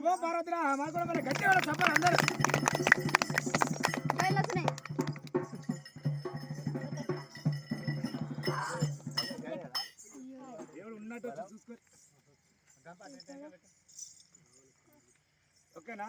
ఓ పార్వతిరా మాకు కూడా మరి గట్టిగా చెప్పాలి అందరూ. దేవుడు ఉన్నట్టు చూసుకో. ఓకేనా?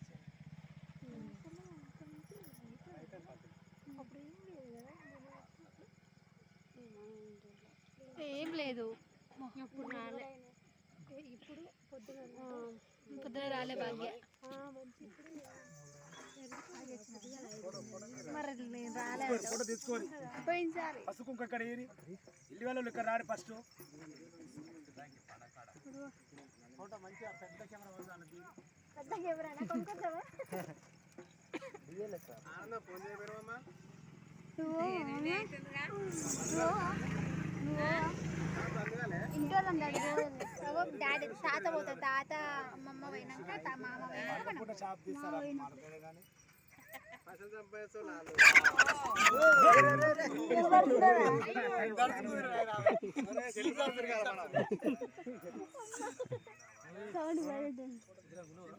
ఇప్పుడు రాలే ఇప్పుడు పొద్దున పొద్దున రాలే భాగ్య మరి నేను రాలే ఫోటో తీసుకోవాలి. పోయినసారి పసుపు కుంకు ఇక్కడ ఏరి. ఇల్లు వాళ్ళు ఇక్కడ రాడు ఫస్ట్ ఫోటో మంచిగా పెద్ద కెమెరా ఆనంద ఫోన్ డాడీ తాత పోతా తాత అమ్మమ్మ పోయినాక మామ పోయినాక మనం సౌండ్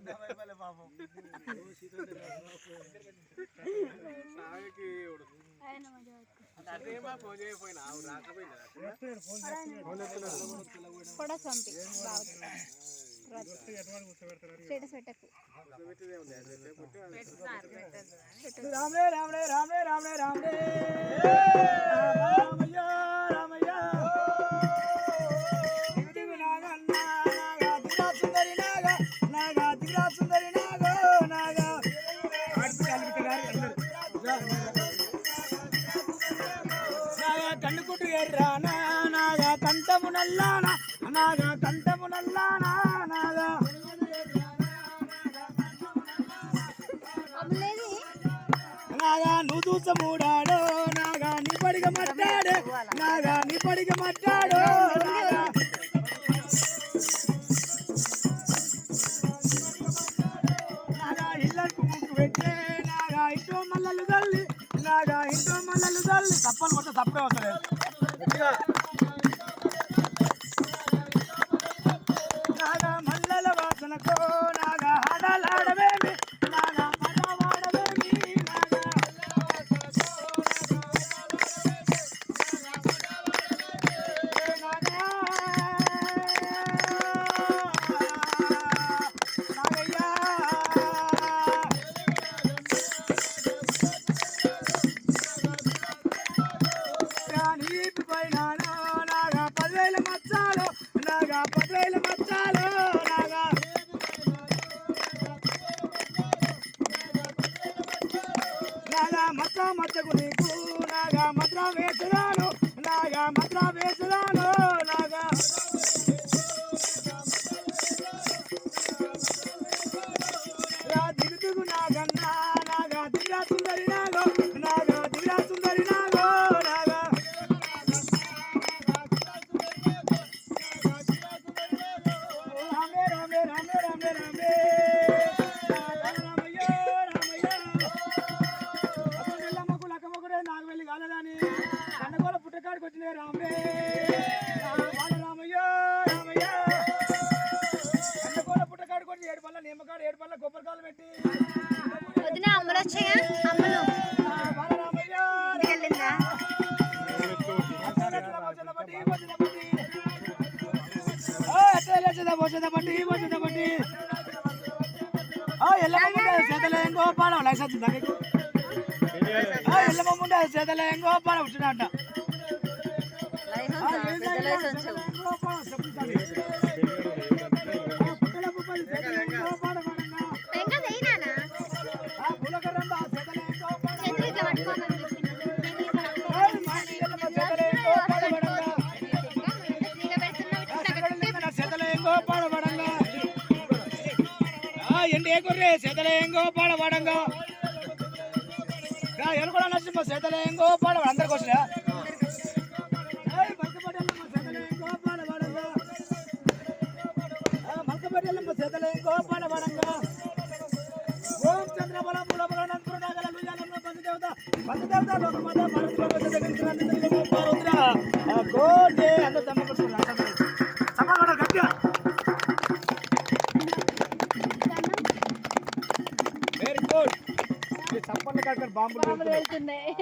ఫొటోస్ పంపి స్టేటస్ పెట్టకు రామరే కంఠము నల్లానా నాగా కంఠము నల్లానా నాగా నాగా నువ్వు చూసమూడాడో నాగా నీ పడిగ మట్టాడు నాగా నీ పడిగ మట్టాడు నాగా. ఇళ్ళకు ముగ్గు పెట్టే నాగా ఇంటో మల్లలు తల్లి నాగా ఇంటో మల్లలు తల్లి. తప్పలు కొట్ట తప్పే వస్తలేదు. మచ్చకు నీకు నాగా వదిన అమ్మలు వచ్చాయా అమ్మలు బాల రామయ్య వెళ్ళిందా గోపాలం లైసెన్స్ ఉందా నీకు ఎల్లమ్మ చేతలే గోపాలం వచ్చినట్ట ఇంకా పాడ పడంగా ఎండి ఏ కొర్రే సెదలేంగో పాడ పడంగా ఎనుకోవడం నచ్చింది సెదలేంగో పాడ అందరికి వచ్చినా గోపాల వరంగా ఓం చంద్రబలం మూలబలం నందుడు నాగల లుయ్యాలన్న బంధుదేవత బంధుదేవత లోకమాత భారత్ భగవత దగ్గరికి రండి వెరీ గుడ్ ఈ చప్పట్లు కట్టుకొని బాంబులు బాంబులు వెళ్తున్నాయి